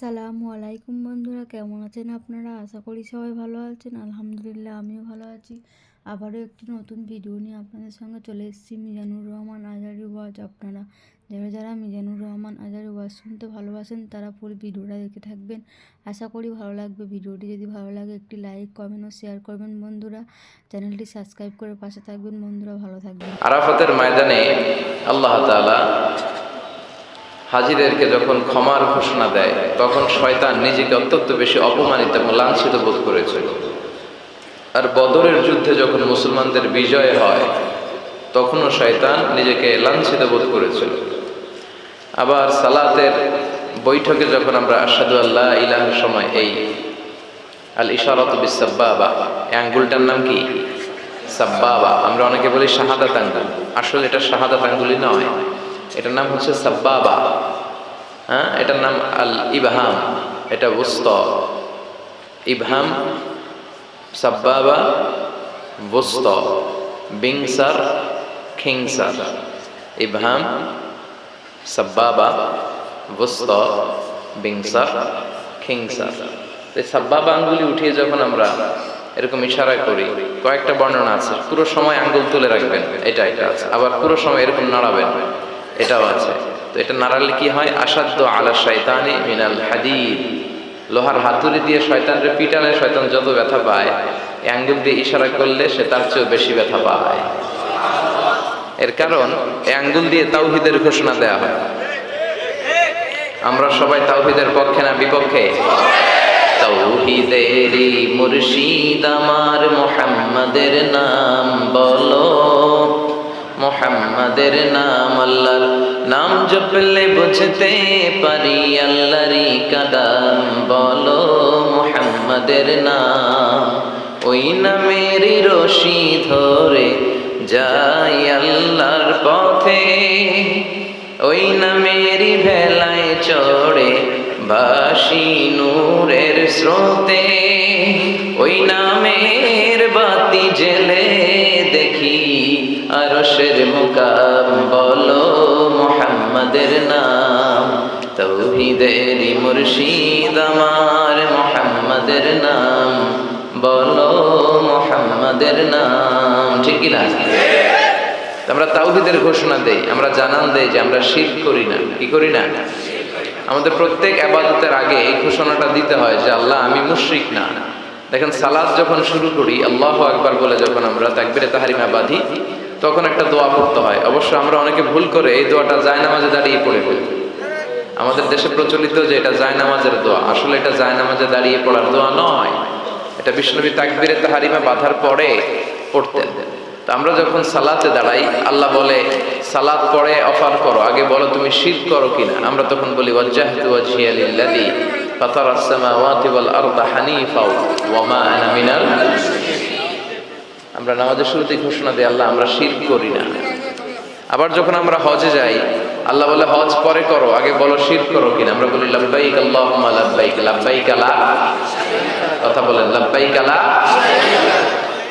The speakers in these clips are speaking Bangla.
আসসালামু আলাইকুম বন্ধুরা, কেমন আছেন আপনারা? আশা করি সবাই ভালো আছেন। আলহামদুলিল্লাহ, আমিও ভালো আছি। আবারও একটি নতুন ভিডিও নিয়ে আপনাদের সঙ্গে চলে এসেছি, মিজানুর রহমান আজারি ওয়াজ। আপনারা যারা যারা মিজানুর রহমান আজারি ওয়াজ শুনতে ভালোবাসেন, তারা পুরো ভিডিওটা দেখে থাকবেন। আশা করি ভালো লাগবে। ভিডিওটি যদি ভালো লাগে, একটি লাইক কমেন্ট ও শেয়ার করবেন বন্ধুরা। চ্যানেলটি সাবস্ক্রাইব করে পাশে থাকবেন। বন্ধুরা, ভালো থাকবেন। আরাফাতের ময়দানে আল্লাহ তাআলা হাজিদেরকে যখন ক্ষমার ঘোষণা দেয়, তখন শয়তান নিজেকে অত্যন্ত বেশি অপমানিত এবং লাঞ্ছিত বোধ করেছিল আর বদরের যুদ্ধে যখন মুসলমানদের বিজয় হয়, তখনও শয়তান নিজেকে লাঞ্ছিত বোধ করেছিল আবার সালাতের বৈঠকে যখন আমরা আসাদু আল্লাহ ইলাহের সময় এই আল ইশারত বিসাব্বাবা এই আঙ্গুলটার নাম কি? সাব্বাবা। আমরা অনেকে বলি শাহাদাত আঙ্গুল। আসলে এটা শাহাদাত আঙ্গুলি নয়। এটার নাম হচ্ছে সাব্বাবা। হ্যাঁ? এটার নাম আল ইবহাম। এটা উস্ত ইবহাম, সাব্বাবা, বুস্ত। বিংসার, খিংসার। ইবহাম, সাব্বাবা, বুস্ত। বিংসার, খিংসার। এই সাব্বাবা আঙ্গুলি উঠিয়ে যখন আমরা এরকম ইশারা করি, কয়েকটা বর্ণনা আছে। পুরো সময় আঙ্গুল তুলে রাখবেন। এটা এটা আছে। আবার পুরো সময় এরকম নাড়াবেন। এটাও আছে। তো এটা নাড়ালে কি হয়? আসাধ্য আলা শয়তানি মিনাল হাদিদ। লোহার হাতুড়ি দিয়ে শয়তানরে পিটালে শয়তান যত ব্যথা পায় এই আঙ্গুল দিয়ে ইশারা করলে সে তার চেয়েও বেশি ব্যথা পায়। এর কারণ এই আঙ্গুল দিয়ে তাওহিদের ঘোষণা দেয়া হয়। আমরা সবাই তাওহিদের পক্ষে না বিপক্ষে? তৌহিদেরই মুর্শিদ আমার মোহাম্মদের নাম বলো। মোহাম্মদের নাম আল্লাহর। নাম জপলে বুঝতে পারি আল্লাহরই কাদাম। বলো মোহাম্মদের নাম। ওই নামেরই রশি ধরে যাই আল্লাহর পথে। ওই নামেরই ভেলায় চড়ে বাসি নূরের স্রোতে। ওই নামের দেখি আরশের মুকাম বলো মোহাম্মদের নাম। তৌহিদেরই মুর্শিদ আমার মোহাম্মদের নাম। বলো মোহাম্মদের নাম। ঠিক না? আমরা তাওহিদের ঘোষণা দেই, আমরা জানান দেই যে আমরা শির করি না। কি করি না? আমাদের প্রত্যেক আবাদতের আগে এই ঘোষণাটা দিতে হয় যে আল্লাহ, আমি মুশরিক না। দেখেন সালাদ যখন শুরু করি, আল্লাহ আকবার বলে যখন আমরা তাকবিরে তাহারিমা বাঁধি তখন একটা দোয়া পড়তে হয়। অবশ্য আমরা অনেকে ভুল করে এই দোয়াটা জায়নামাজে দাঁড়িয়ে পড়ে ফেলি। আমাদের দেশে প্রচলিত যে এটা জায়নামাজের দোয়া, আসলে এটা জায়নামাজে দাঁড়িয়ে পড়ার দোয়া নয়। এটা বিষ্ণবী তাকবিরে তাহারিমা বাঁধার পরে পড়তেন। তো আমরা যখন সালাতে দাঁড়াই, আল্লাহ বলে, সালাত পরে অফার করো। আগে বলো তুমি শির করো কিনা? আমরা তখন বলি, ওয়াজ্জাহতু ওয়াজহিয়া লিল্লাযী ফাতারাস সামাওয়াতি আরদা হানিফা মিনাল আমরা নামাজের শুরুতে ঘোষণা দিই, আল্লাহ, আমরা শির করি না। আবার যখন আমরা হজে যাই, আল্লাহ বলে, হজ পরে করো, আগে বলো শির করো কিনা। আমরা বলি, লাব্বাইক আল্লাহুম্মা লাব্বাইক লাব্বাইক লা। কথা বলেন, লাব্বাইক লা।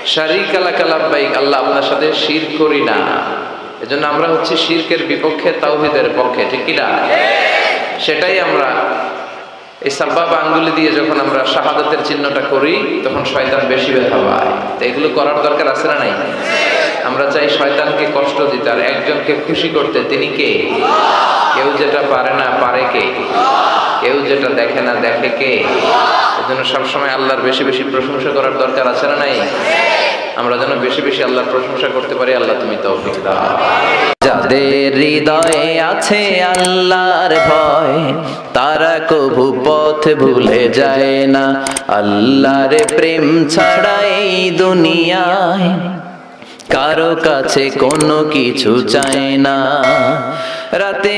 শারিক আলাকা লাব্বাইক, আল্লাহ, আপনার সাথে শির করি না। এজন্য আমরা হচ্ছে শিরকের বিপক্ষে, তাওহীদের পক্ষে, ঠিক কি না? সেটাই আমরা এই সাব্বাব আঙ্গুলি দিয়ে যখন আমরা শাহাদাতের চিহ্নটা করি, তখন শয়তান বেশি ব্যথা পায়। তো এগুলো করার দরকার আছে না নাই? আমরা চাই শয়তানকে কষ্ট দিতে, আর একজনকে খুশি করতে, তিনি কে? কেউ যেটা পারে না, পারে কে? কেউ যেটা দেখে না, দেখে কে? এজন্য সবসময় আল্লাহর বেশি বেশি প্রশংসা করার দরকার আছে না নাই? আমরা যেন বেশি বেশি আল্লাহর প্রশংসা করতে পারি, আল্লাহ তুমি দাও। যাদের হৃদয়ে আছে আল্লাহর ভয়, তারা কভু পথ ভুলে যায় না। আল্লাহর প্রেম ছাড়া এই দুনিয়ায় কারও কাছে কোনো কিছু চায় না। রাতে